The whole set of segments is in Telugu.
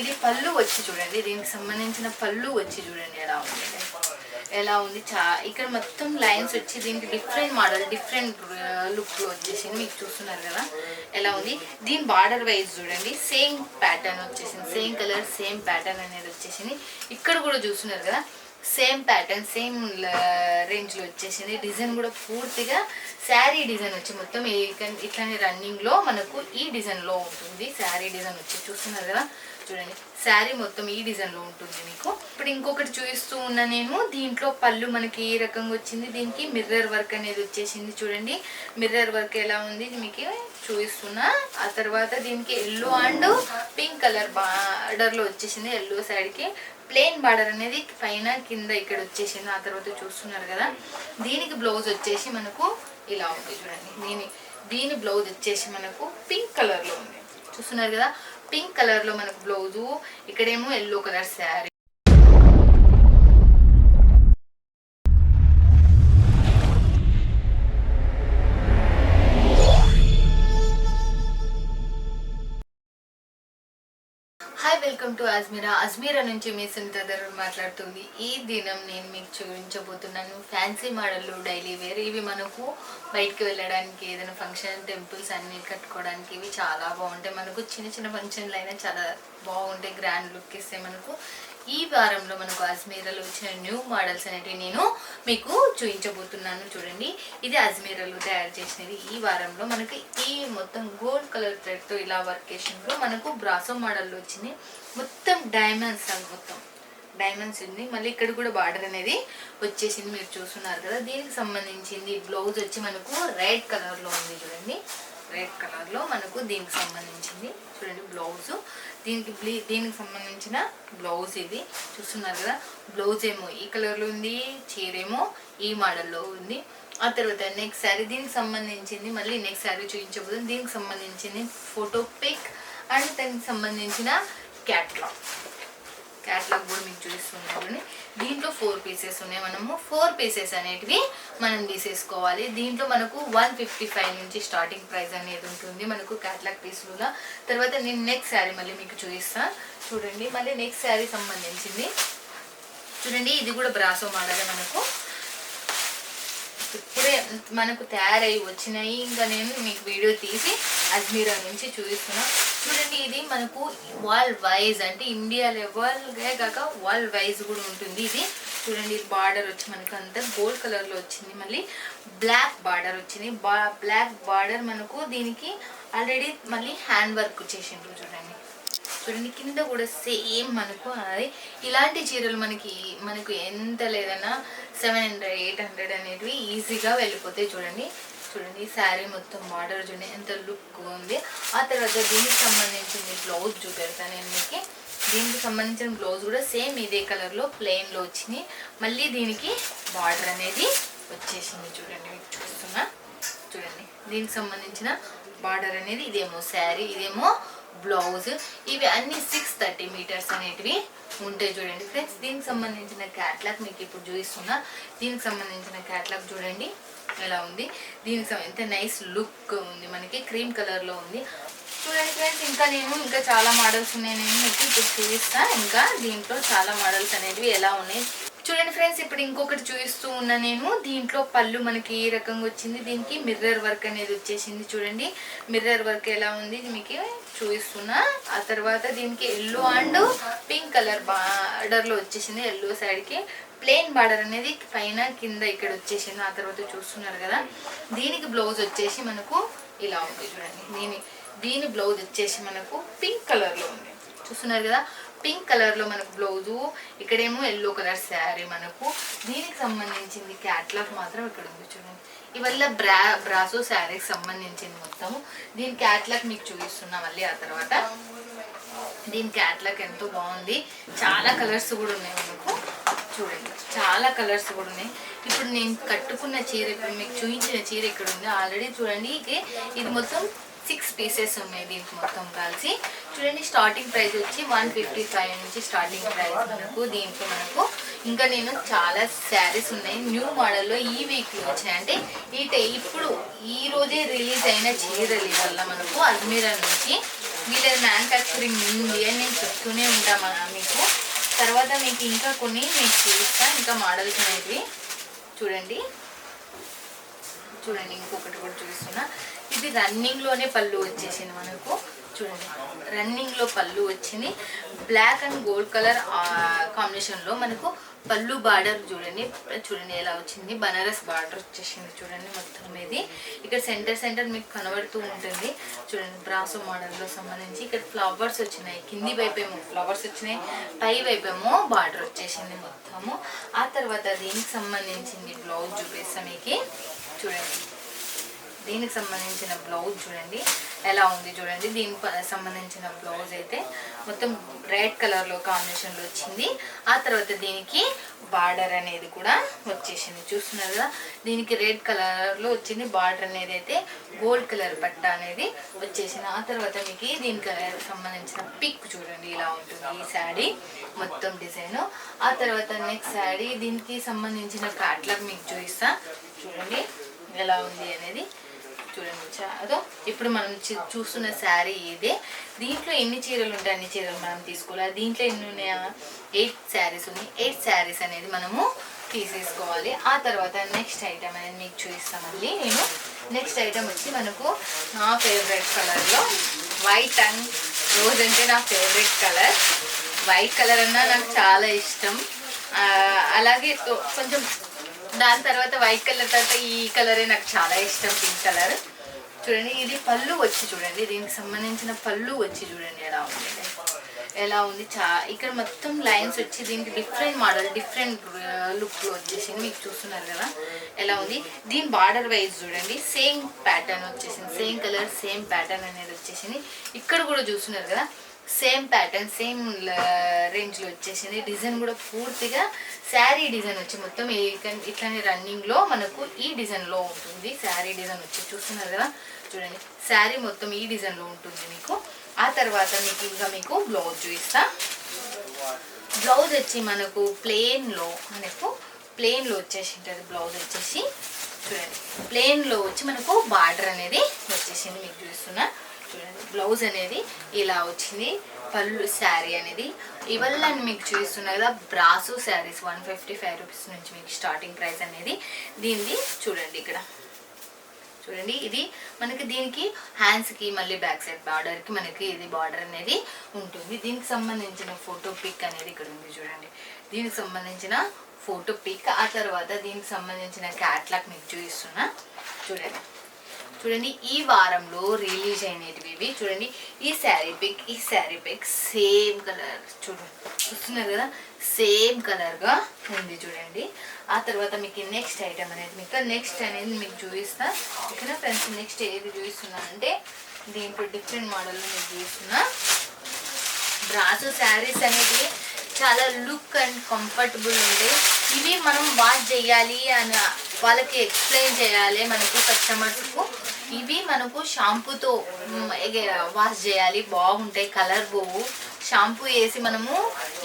ఇది పళ్ళు వచ్చి చూడండి దీనికి సంబంధించిన పళ్ళు వచ్చి చూడండి ఎలా ఉంది. ఎలా ఉంది? చా ఇక్కడ మొత్తం లైన్స్ వచ్చి దీనికి డిఫరెంట్ మోడల్ డిఫరెంట్ లుక్ వచ్చేసింది. మీకు చూస్తున్నారు కదా ఎలా ఉంది? దీని బార్డర్ వైజ్ చూడండి సేమ్ ప్యాటర్న్ వచ్చేసింది. సేమ్ కలర్ సేమ్ ప్యాటర్న్ అనేది వచ్చేసింది. ఇక్కడ కూడా చూస్తున్నారు కదా సేమ్ ప్యాటర్న్ సేమ్ రేంజ్లో వచ్చేసింది. డిజైన్ కూడా పూర్తిగా శారీ డిజైన్ వచ్చి మొత్తం ఇట్లానే రన్నింగ్లో మనకు ఈ డిజైన్లో ఉంటుంది. శారీ డిజైన్ వచ్చి చూస్తున్నారు కదా? చూడండి. శారీ మొత్తం ఈ డిజైన్లో ఉంటుంది మీకు. ఇప్పుడు ఇంకొకటి చూపిస్తూ ఉన్నా నేను దీంట్లో పళ్ళు మనకి ఏ రకంగా వచ్చింది? దీనికి మిర్రర్ వర్క్ అనేది వచ్చేసింది చూడండి. మిర్రర్ వర్క్ ఎలా ఉంది? మీకు చూపిస్తున్నా. ఆ తర్వాత దీనికి ఎల్లో అండ్ పింక్ కలర్ బార్డర్లో వచ్చేసింది ఎల్లో సైడ్కి ప్లెయిన్ బార్డర్ అనేది పైన కింద ఇక్కడ వచ్చేసింది. ఆ తర్వాత చూస్తున్నారు కదా. దీనికి బ్లౌజ్ వచ్చేసి మనకు ఇలా ఉంది చూడండి. దీని దీని బ్లౌజ్ వచ్చేసి మనకు పింక్ కలర్లో ఉంది. చూస్తున్నారు కదా? పింక్ కలర్లో మనకు బ్లౌజు ఇక్కడేమో yellow colour saree. Welcome to Ajmera Ajmera నుంచి మీ సునీత ధర మాట్లాడుతుంది. ఈ దినం నేను మీకు చూపించబోతున్నాను ఫ్యాన్సీ మోడళ్ళు డైలీ వేర్ ఇవి మనకు బయటికి వెళ్ళడానికి ఏదైనా ఫంక్షన్ టెంపుల్స్ అన్ని కట్టుకోవడానికి ఇవి చాలా బాగుంటాయి. మనకు చిన్న చిన్న ఫంక్షన్లు అయినా చాలా బాగుంటాయి. గ్రాండ్ లుక్ ఇస్తే మనకు ఈ వారంలో మనకు అజ్మీరాలో వచ్చిన న్యూ మోడల్స్ అనేటివి నేను మీకు చూపించబోతున్నాను. చూడండి ఇది అజ్మీరాలో తయారు చేసినది ఈ వారంలో మనకి ఈ మొత్తం గోల్డ్ కలర్ థ్రెడ్తో ఇలా వర్కేషన్లో మనకు బ్రాసో మోడల్లో వచ్చింది. మొత్తం డైమండ్స్ అవి మొత్తం. డైమండ్స్ ఉంది. మళ్ళీ ఇక్కడ కూడా బార్డర్ అనేది వచ్చేసింది. మీరు చూస్తున్నారు కదా దీనికి సంబంధించింది బ్లౌజ్ వచ్చి మనకు రెడ్ కలర్లో ఉంది. చూడండి. రెడ్ కలర్లో మనకు దీనికి సంబంధించింది చూడండి బ్లౌజ్ దీనికి బ్లీ దీనికి సంబంధించిన బ్లౌజ్ ఇది. చూస్తున్నారు కదా? బ్లౌజ్ ఏమో ఈ కలర్లో ఉంది చీర ఏమో ఈ మోడల్లో ఉంది. ఆ తర్వాత నెక్స్ట్ శారీ దీనికి సంబంధించింది మళ్ళీ నెక్స్ట్ శారీ చూపించబోతుంది దీనికి సంబంధించింది ఫోటో పిక్ అండ్ దానికి సంబంధించిన క్యాట్లాగ్ క్యాట్లాగ్ కూడా మీకు చూపిస్తున్నాను. దీంట్లో ఫోర్ పీసెస్ ఉన్నాయి. మనము ఫోర్ పీసెస్ అనేటివి మనం తీసేసుకోవాలి. దీంట్లో మనకు వన్ ఫిఫ్టీ ఫైవ్ నుంచి స్టార్టింగ్ ప్రైస్ అనేది ఉంటుంది. మనకు క్యాట్లాగ్ పీసులుగా. తర్వాత నేను నెక్స్ట్ శారీ మళ్ళీ మీకు చూపిస్తాను చూడండి. మళ్ళీ నెక్స్ట్ శారీ సంబంధించింది. చూడండి ఇది కూడా బ్రాసో మోడల్ మనకు ఇప్పుడే మనకు తయారై వచ్చినాయి. ఇంకా నేను మీకు వీడియో తీసి అజ్మీరా నుంచి చూపిస్తున్నా. చూడండి ఇది మనకు వరల్డ్ వైజ్ అంటే ఇండియా లెవెల్గా కాక వరల్డ్ వైజ్ కూడా ఉంటుంది ఇది. చూడండి ఇది బార్డర్ వచ్చి మనకు అంతా గోల్డ్ కలర్లో వచ్చింది. మళ్ళీ బ్లాక్ బార్డర్ వచ్చింది. బా బ్లాక్ బార్డర్ మనకు దీనికి ఆల్రెడీ మళ్ళీ హ్యాండ్ వర్క్ చేసిండ్రు చూడండి. చూడండి కింద కూడా సేమ్ మనకు అది. ఇలాంటి చీరలు మనకి మనకు ఎంత లేదన్నా సెవెన్ హండ్రెడ్ ఎయిట్ హండ్రెడ్ అనేటివి ఈజీగా వెళ్ళిపోతాయి చూడండి. చూడండి శారీ మొత్తం బార్డర్ చూడండి ఎంత లుక్ ఉంది. ఆ తర్వాత దీనికి సంబంధించింది బ్లౌజ్ చూపెడతాను నేను మీకు. దీనికి సంబంధించిన బ్లౌజ్ కూడా సేమ్ ఇదే కలర్లో ప్లెయిన్లో వచ్చింది. మళ్ళీ దీనికి బార్డర్ అనేది వచ్చేసింది చూడండి మీకు చూస్తున్నా. చూడండి దీనికి సంబంధించిన బార్డర్ అనేది ఇదేమో శారీ ఇదేమో బ్లౌజ్. ఇవి అన్ని సిక్స్ థర్టీ మీటర్స్ అనేటివి ఉంటాయి చూడండి ఫ్రెండ్స్ దీనికి సంబంధించిన క్యాట్లాగ్ మీకు ఇప్పుడు చూపిస్తున్నా. దీనికి సంబంధించిన క్యాట్లాగ్ చూడండి ఎలా ఉంది. దీనికి ఎంత నైస్ లుక్ ఉంది మనకి క్రీమ్ కలర్లో ఉంది. చూడండి ఫ్రెండ్స్ ఇంకా నేను ఇంకా చాలా మోడల్స్ ఉన్నాయి. నేను మీకు ఇప్పుడు చూపిస్తాను ఇంకా దీంట్లో చాలా మోడల్స్ అనేటివి ఎలా ఉన్నాయి. చూడండి ఫ్రెండ్స్ ఇప్పుడు ఇంకొకటి చూపిస్తూ ఉన్నా నేను. దీంట్లో పళ్ళు మనకి ఏ రకంగా వచ్చింది? దీనికి మిర్రర్ వర్క్ అనేది వచ్చేసింది చూడండి. మిర్రర్ వర్క్ ఎలా ఉంది? మీకు చూపిస్తున్నా. ఆ తర్వాత దీనికి ఎల్లో అండ్ పింక్ కలర్ బార్డర్లో వచ్చేసింది ఎల్లో సైడ్కి ప్లెయిన్ బార్డర్ అనేది పైన కింద ఇక్కడ వచ్చేసింది. ఆ తర్వాత చూస్తున్నారు కదా. దీనికి బ్లౌజ్ వచ్చేసి మనకు ఇలా ఉంది చూడండి. దీని దీని బ్లౌజ్ వచ్చేసి మనకు పింక్ కలర్లో ఉంది. చూస్తున్నారు కదా? పింక్ కలర్లో మనకు బ్లౌజు ఇక్కడేమో ఎల్లో కలర్ శారీ మనకు. దీనికి సంబంధించింది క్యాట్లాగ్ మాత్రం ఇక్కడ ఉంది చూడండి. ఇవల్ల బ్రా బ్రాసో శారీకి సంబంధించింది మొత్తం. దీని క్యాట్లాగ్ మీకు చూపిస్తున్నా మళ్ళీ ఆ తర్వాత. దీని క్యాట్లాగ్ ఎంతో బాగుంది. చాలా కలర్స్ కూడా ఉన్నాయి మనకు. చూడండి చాలా కలర్స్ కూడా ఉన్నాయి. ఇప్పుడు నేను కట్టుకున్న చీర ఇప్పుడు మీకు చూపించిన చీర ఇక్కడ ఉంది. ఆల్రెడీ చూడండి ఇది ఇది మొత్తం సిక్స్ పీసెస్ ఉన్నాయి దీనికి మొత్తం కలిసి. చూడండి స్టార్టింగ్ ప్రైస్ వచ్చి వన్ ఫిఫ్టీ ఫైవ్ నుంచి స్టార్టింగ్ ప్రైస్ మనకు దీంట్లో మనకు ఇంకా నేను చాలా శారీస్ ఉన్నాయి. న్యూ మోడల్లో ఈ వీక్లో వచ్చాయి అంటే ఈ ఇప్పుడు ఈ రోజే రిలీజ్ అయిన చీరలు వల్ల మనకు అజ్మీరా నుంచి వీళ్ళ మ్యానుఫ్యాక్చరింగ్ ఉంది అని నేను చెప్తూనే ఉంటాను మీకు. తర్వాత మీకు ఇంకా కొన్ని మీకు చూపిస్తాను ఇంకా మోడల్స్ అనేవి చూడండి. చూడండి ఇంకొకటి కూడా చూపిస్తున్నా. ఇది రన్నింగ్లోనే పళ్ళు వచ్చేసింది మనకు. చూడండి రన్నింగ్లో పళ్ళు వచ్చింది. బ్లాక్ అండ్ గోల్డ్ కలర్ కాంబినేషన్లో మనకు పళ్ళు బార్డర్ చూడండి. చూడండి ఎలా వచ్చింది. బనారస్ బార్డర్ వచ్చేసింది చూడండి మొత్తం ఇది ఇక్కడ సెంటర్ సెంటర్ మీకు కనబడుతూ ఉంటుంది. చూడండి బ్రాసో మోడల్లో సంబంధించి ఇక్కడ ఫ్లవర్స్ వచ్చినాయి. కింది వైపేమో ఫ్లవర్స్ వచ్చినాయి. పై వైపేమో బార్డర్ వచ్చేసింది మొత్తము. ఆ తర్వాత దీనికి సంబంధించింది బ్లౌజ్ చూపిస్తాం మీకు. చూడండి. దీనికి సంబంధించిన బ్లౌజ్ చూడండి. ఎలా ఉంది చూడండి. దీనికి ప- సంబంధించిన బ్లౌజ్ అయితే మొత్తం రెడ్ కలర్లో కాంబినేషన్లో వచ్చింది. ఆ తర్వాత దీనికి బార్డర్ అనేది కూడా వచ్చేసింది. చూస్తున్నారు కదా? దీనికి రెడ్ కలర్లో వచ్చింది. బార్డర్ అనేది అయితే గోల్డ్ కలర్ పట్ట అనేది వచ్చేసింది. ఆ తర్వాత మీకు దీనికి సంబంధించిన పిక్ చూడండి. ఇలా ఉంటుంది ఈ శాడీ మొత్తం డిజైన్. ఆ తర్వాత నెక్స్ట్ శాడీ దీనికి సంబంధించిన క్యాట్లాగ్ మీకు చూపిస్తా. చూడండి. ఎలా ఉంది అనేది చూడండి అదో ఇప్పుడు మనం చూస్తున్న శారీ ఇదే. దీంట్లో ఎన్ని చీరలు ఉంటాయి అన్ని చీరలు మనం తీసుకోవాలి. దీంట్లో ఎన్ని ఉన్నాయా? ఎయిట్ శారీస్ ఉన్నాయి. ఎయిట్ శారీస్ అనేది మనము తీసేసుకోవాలి. ఆ తర్వాత నెక్స్ట్ ఐటమ్ అనేది మీకు చూపిస్తాం మళ్ళీ. నేను నెక్స్ట్ ఐటమ్ వచ్చి మనకు నా ఫేవరెట్ కలర్లో వైట్ అండ్ రోజ్ అంటే నా ఫేవరెట్ కలర్. వైట్ కలర్ అన్నా నాకు చాలా ఇష్టం. అలాగే కొంచెం దాని తర్వాత వైట్ కలర్ తర్వాత ఈ కలరే నాకు చాలా ఇష్టం పింక్ కలర్ చూడండి ఇది పళ్ళు వచ్చి చూడండి దీనికి సంబంధించిన పళ్ళు వచ్చి చూడండి ఎలా ఉంది. ఎలా ఉంది? చా ఇక్కడ మొత్తం లైన్స్ వచ్చి దీనికి డిఫరెంట్ మోడల్ డిఫరెంట్ లుక్లో వచ్చేసింది. మీకు చూస్తున్నారు కదా ఎలా ఉంది? దీని బార్డర్ వైజ్ చూడండి సేమ్ ప్యాటర్న్ వచ్చేసింది. సేమ్ కలర్ సేమ్ ప్యాటర్న్ అనేది వచ్చేసింది. ఇక్కడ కూడా చూస్తున్నారు కదా సేమ్ ప్యాటర్న్ సేమ్ రేంజ్లో వచ్చేసింది. డిజైన్ కూడా పూర్తిగా శారీ డిజైన్ వచ్చి మొత్తం ఇట్లానే రన్నింగ్లో మనకు ఈ డిజైన్లో ఉంటుంది. శారీ డిజైన్ వచ్చి చూస్తున్నారు కదా? చూడండి. శారీ మొత్తం ఈ డిజైన్లో ఉంటుంది మీకు. ఆ తర్వాత మీకు ఇంకా మీకు బ్లౌజ్ చూపిస్తా. బ్లౌజ్ వచ్చి మనకు ప్లెయిన్లో మనకు ప్లెయిన్లో వచ్చేసి ఉంటుంది బ్లౌజ్ వచ్చేసి. చూడండి. ప్లెయిన్లో వచ్చి మనకు బార్డర్ అనేది వచ్చేసింది మీకు చూస్తున్నా చూడండి బ్లౌజ్ అనేది ఇలా వచ్చింది. పళ్ళు శారీ అనేది. ఇవల్ల మీకు చూపిస్తున్నా కదా brasso sarees one fifty five rupees నుంచి మీకు స్టార్టింగ్ ప్రైస్ అనేది. దీనిది చూడండి ఇక్కడ. చూడండి ఇది మనకి దీనికి హ్యాండ్స్కి మళ్ళీ బ్యాక్ సైడ్ బార్డర్కి మనకి ఇది బార్డర్ అనేది ఉంటుంది. దీనికి సంబంధించిన ఫోటో పిక్ అనేది ఇక్కడ ఉంది చూడండి. దీనికి సంబంధించిన ఫోటో పిక్ ఆ తర్వాత దీనికి సంబంధించిన క్యాట్లాగ్ మీకు చూపిస్తున్నా. చూడండి. చూడండి ఈ వారంలో రిలీజ్ అయినవి ఇవి. చూడండి ఈ శారీ పిక్ ఈ శారీ పిక్ సేమ్ కలర్. చూడండి చూస్తున్నారు కదా? సేమ్ కలర్గా ఉంది చూడండి. ఆ తర్వాత మీకు నెక్స్ట్ ఐటమ్ అనేది మీకు నెక్స్ట్ అనేది మీకు చూపిస్తా. ఇక్కడ ఫ్రెండ్స్? నెక్స్ట్ ఏది చూపిస్తున్నా అంటే దీంట్లో డిఫరెంట్ మోడల్లో మీకు చూపిస్తున్నా. బ్రాసో శారీస్ అనేది చాలా లుక్ అండ్ కంఫర్టబుల్ ఉంటాయి ఇవి మనం వాష్ చేయాలి అని వాళ్ళకి ఎక్స్ప్లెయిన్ చేయాలి మనకు కస్టమర్స్కు. ఇవి మనకు షాంపూతో వాష్ చేయాలి. బాగుంటాయి కలర్ పోవు. షాంపూ వేసి మనము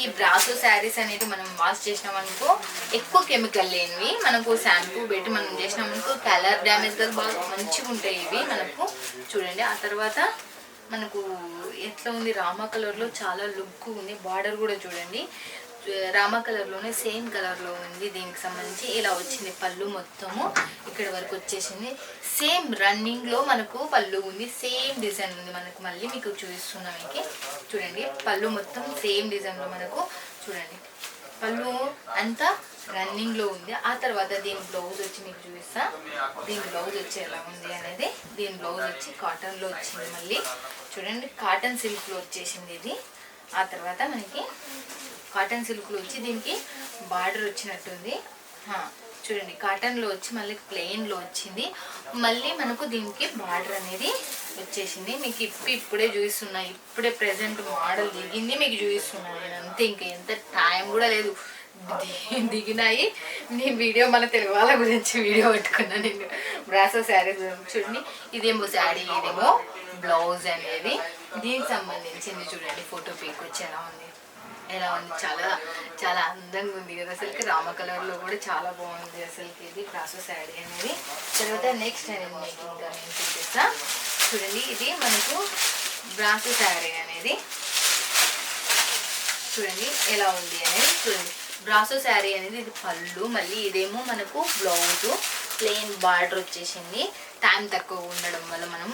ఈ బ్రాసో శారీస్ అనేది మనం వాష్ చేసినామనుకో ఎక్కువ కెమికల్ లేనివి మనకు షాంపూ పెట్టి మనం చేసినామనుకో కలర్ డ్యామేజ్ కదా. బాగా మంచిగా ఉంటాయి ఇవి మనకు. చూడండి ఆ తర్వాత మనకు ఎట్లా ఉంది? రామా కలర్లో చాలా లుక్ ఉంది. బార్డర్ కూడా చూడండి. రామా కలర్లోనే సేమ్ కలర్లో ఉంది దీనికి సంబంధించి. ఇలా వచ్చింది పళ్ళు మొత్తము. ఇక్కడ వరకు వచ్చేసింది. సేమ్ రన్నింగ్లో మనకు పళ్ళు ఉంది. సేమ్ డిజైన్ ఉంది మనకు. మళ్ళీ మీకు చూపిస్తున్నాం మీకు. చూడండి పళ్ళు మొత్తం సేమ్ డిజైన్లో మనకు. చూడండి పళ్ళు అంతా రన్నింగ్లో ఉంది. ఆ తర్వాత దీని బ్లౌజ్ వచ్చి మీకు చూపిస్తా. దీని బ్లౌజ్ వచ్చి ఎలా ఉంది అనేది. దీని బ్లౌజ్ వచ్చి కాటన్లో వచ్చింది మళ్ళీ. చూడండి కాటన్ సిల్క్లో వచ్చేసింది ఇది. ఆ తర్వాత మనకి కాటన్ సిల్క్లో వచ్చి దీనికి బార్డర్ వచ్చినట్టుంది. చూడండి కాటన్లో వచ్చి మళ్ళీ ప్లెయిన్లో వచ్చింది. మళ్ళీ మనకు దీనికి బార్డర్ అనేది వచ్చేసింది. మీకు ఇప్పుడు ఇప్పుడే చూపిస్తున్నా. ఇప్పుడే ప్రజెంట్ మోడల్ దిగింది మీకు చూపిస్తున్నాను నేను. అంతే ఇంకా ఎంత టైం కూడా లేదు. దిగినాయి. నేను వీడియో మన తెలుగు వాళ్ళ గురించి వీడియో పెట్టుకున్నా నేను. బ్రాసో శారీ చూడండి. ఇదేమో శారీ ఇదేమో బ్లౌజ్ అనేది. దీనికి సంబంధించింది చూడండి ఫోటో పీక్ వచ్చి ఎలా ఉంది. ఎలా ఉంది? చాలా చాలా అందంగా ఉంది కదా అసలుకి రామ కలర్లో కూడా చాలా బాగుంది అసలుకి ఇది ప్రాసెస్ శారీ అనేది. తర్వాత నెక్స్ట్ అనేది మీకు ఇంకా నేను చూపిస్తా? చూడండి ఇది మనకు బ్రాసెస్ శారీ అనేది. చూడండి ఎలా ఉంది అనేది చూడండి. బ్రాసో శారీ అనేది ఇది పళ్ళు మళ్ళీ ఇదేమో మనకు బ్లౌజ్ ప్లెయిన్ బార్డర్ వచ్చేసింది. టైం తక్కువ ఉండడం వల్ల మనం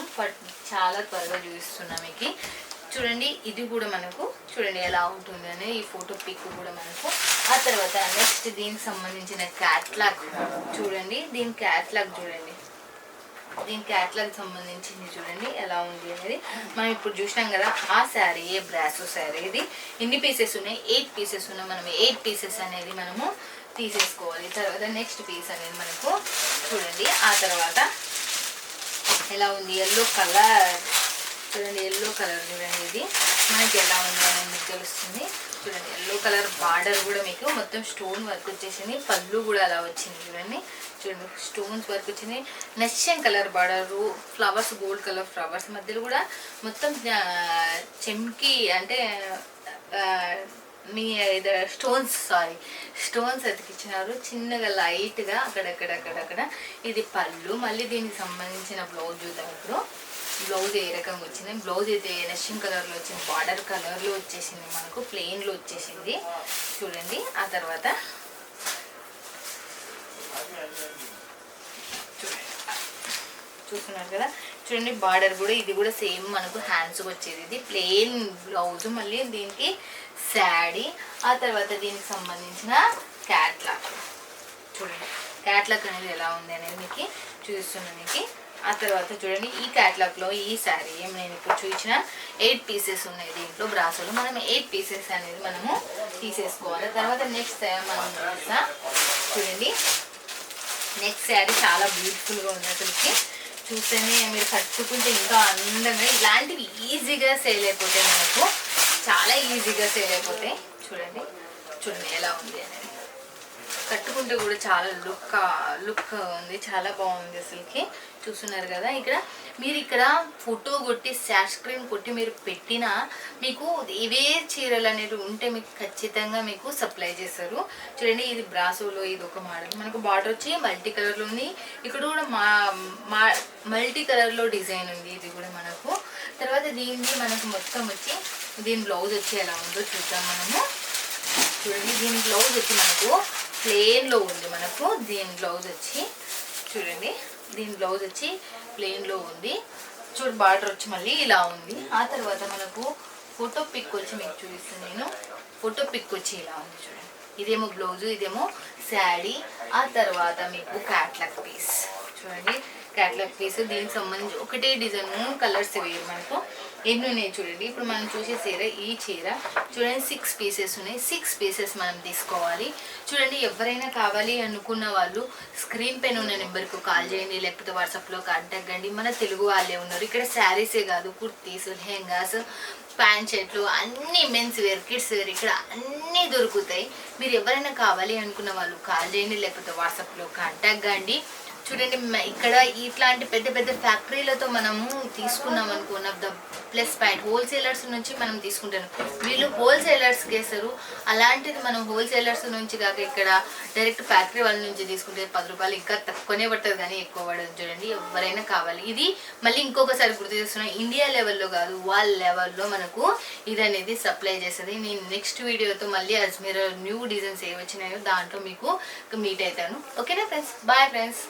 చాలా త్వరగా చూపిస్తున్నాం మీకు. చూడండి ఇది కూడా మనకు చూడండి ఎలా ఉంటుంది అని ఈ ఫోటో పిక్ కూడా మనకు. ఆ తర్వాత నెక్స్ట్ దీనికి సంబంధించిన క్యాట్లాగ్ చూడండి దీని క్యాట్లాగ్ చూడండి. దీని క్యాట్లాగ్ సంబంధించింది చూడండి ఎలా ఉంది అనేది. మనం ఇప్పుడు చూసినాం కదా ఆ శారీ ఏ బ్రాసో శారీ ఇది. ఎన్ని పీసెస్ ఉన్నాయి? ఎయిట్ పీసెస్ ఉన్నాయి. మనం ఎయిట్ పీసెస్ అనేది మనము తీసేసుకోవాలి. తర్వాత నెక్స్ట్ పీస్ అనేది మనకు చూడండి. ఆ తర్వాత ఎలా ఉంది? ఎల్లో కలర్ చూడండి ఎల్లో కలర్ చూడండి ఇది. మనకి ఎలా ఉందని అనేది మీకు తెలుస్తుంది. చూడండి ఎల్లో కలర్ బార్డర్ కూడా మీకు మొత్తం స్టోన్ వర్క్ వచ్చేసింది. పళ్ళు కూడా అలా వచ్చింది చూడండి. చూడండి స్టోన్స్ వర్క్ వచ్చింది. నచ్చం colour border flowers gold colour flowers మధ్యలో కూడా మొత్తం ఆ, చెంకి అంటే మీ ఇది స్టోన్స్ సారీ స్టోన్స్ అతికిచ్చినారు. చిన్నగా లైట్గా అక్కడక్కడ అక్కడక్కడ ఇది పళ్ళు. మళ్ళీ దీనికి సంబంధించిన బ్లౌజ్ చూద్దాం ఇప్పుడు. బ్లౌజ్ ఏ రకంగా వచ్చింది. బ్లౌజ్ అయితే నషింగ్ కలర్లో వచ్చింది. బార్డర్ కలర్లో వచ్చేసింది మనకు. ప్లెయిన్లో వచ్చేసింది. చూడండి. ఆ తర్వాత చూస్తున్నారు కదా? చూడండి బార్డర్ కూడా ఇది కూడా సేమ్ మనకు హ్యాండ్స్ వచ్చేది. ఇది ప్లెయిన్ బ్లౌజ్. మళ్ళీ దీనికి శాడీ ఆ తర్వాత దీనికి సంబంధించిన క్యాట్లాగ్. చూడండి. క్యాట్లాగ్ అనేది ఎలా ఉంది అనేది మీకు చూస్తున్నానికి మీకు. ఆ తర్వాత చూడండి ఈ క్యాట్లాగ్లో ఈ శారీ ఏం నేను ఇప్పుడు చూపించిన ఎయిట్ పీసెస్ ఉన్నాయి. దీంట్లో బ్రాసోలు మనం ఎయిట్ పీసెస్ అనేది మనము తీసేసుకోవాలి. తర్వాత నెక్స్ట్ మనం చూడండి. నెక్స్ట్ శారీ చాలా బ్యూటిఫుల్గా ఉంది అసలుకి. చూస్తేనే మీరు కట్టుకుంటే ఇంకా అందంగా ఇలాంటివి ఈజీగా సేల్ అయిపోతాయి మనకు. చాలా ఈజీగా సేల్ అయిపోతాయి. చూడండి. చూడండి ఎలా ఉంది అనేది. కట్టుకుంటే కూడా చాలా లుక్ లుక్ ఉంది. చాలా బాగుంది అసలుకి. చూస్తున్నారు కదా ఇక్కడ మీరు ఇక్కడ ఫోటో కొట్టి శాష్ స్క్రీన్ కొట్టి మీరు పెట్టినా మీకు ఇవే చీరలు అనేవి ఉంటే మీకు ఖచ్చితంగా మీకు సప్లై చేస్తారు. చూడండి ఇది బ్రాసోలో ఇది ఒక మోడల్ మనకు బార్డర్ వచ్చి మల్టీ కలర్లో ఉంది. ఇక్కడ కూడా మా మా మల్టీ కలర్లో డిజైన్ ఉంది ఇది కూడా మనకు. తర్వాత దీనికి మనకు మొత్తం వచ్చి దీని బ్లౌజ్ వచ్చి ఎలా ఉందో చూద్దాం మనము. చూడండి దీని బ్లౌజ్ వచ్చి మనకు ప్లెయిన్లో ఉంది మనకు. దీని బ్లౌజ్ వచ్చి చూడండి. దీని బ్లౌజ్ వచ్చి ప్లెయిన్లో ఉంది. చూడు బార్డర్ వచ్చి మళ్ళీ ఇలా ఉంది. ఆ తర్వాత మనకు ఫోటో పిక్ వచ్చి మీకు చూపిస్తాను నేను. ఫోటో పిక్ వచ్చి ఇలా ఉంది చూడండి. ఇదేమో బ్లౌజు ఇదేమో శాడీ ఆ తర్వాత మీకు క్యాట్లాగ్ పీస్ చూడండి. క్యాట్లాగ్ పీస్ దీనికి సంబంధించి ఒకటే డిజైన్ కలర్స్ వేయరు మనకు. ఎన్ని ఉన్నాయి చూడండి. ఇప్పుడు మనం చూసే చీర ఈ చీర చూడండి సిక్స్ పీసెస్ ఉన్నాయి. సిక్స్ పీసెస్ మనం తీసుకోవాలి. చూడండి ఎవరైనా కావాలి అనుకున్న వాళ్ళు స్క్రీన్ పైన ఉన్న నెంబర్కు కాల్ చేయండి లేకపోతే వాట్సాప్లో కాంటాక్ట్ మన తెలుగు వాళ్ళే ఉన్నారు. ఇక్కడ శారీసే కాదు కుర్తీస్ లెహెంగాస్ ప్యాంట్ షర్ట్లు అన్ని మెన్స్ వేర్ కిడ్స్ వేర్ ఇక్కడ అన్నీ దొరుకుతాయి. మీరు ఎవరైనా కావాలి అనుకున్న వాళ్ళు కాల్ చేయండి లేకపోతే వాట్సాప్లో కాంటాక్ట్ కండి చూడండి ఇక్కడ ఇట్లాంటి పెద్ద పెద్ద ఫ్యాక్టరీలతో మనము తీసుకున్నాం అనుకో one of the plus point wholesalers నుంచి మనం తీసుకుంటాను. వీళ్ళు హోల్సేలర్స్కి వేస్తారు అలాంటిది మనం హోల్సేలర్స్ నుంచి కాక ఇక్కడ డైరెక్ట్ ఫ్యాక్టరీ వాళ్ళ నుంచి తీసుకుంటే పది రూపాయలు ఇంకా తక్కువనే పడుతుంది కానీ ఎక్కువ పడదు చూడండి ఎవరైనా కావాలి. ఇది మళ్ళీ ఇంకొకసారి గుర్తు చేస్తున్నా ఇండియా లెవెల్లో కాదు వాళ్ళ లెవెల్లో మనకు ఇది అనేది సప్లై చేస్తుంది. నేను నెక్స్ట్ వీడియోతో మళ్ళీ అజ్మీర్ న్యూ డిజైన్స్ ఏ వచ్చినాయో దాంట్లో మీకు మీట్ అవుతాను. ఓకేనా ఫ్రెండ్స్ బాయ్ ఫ్రెండ్స్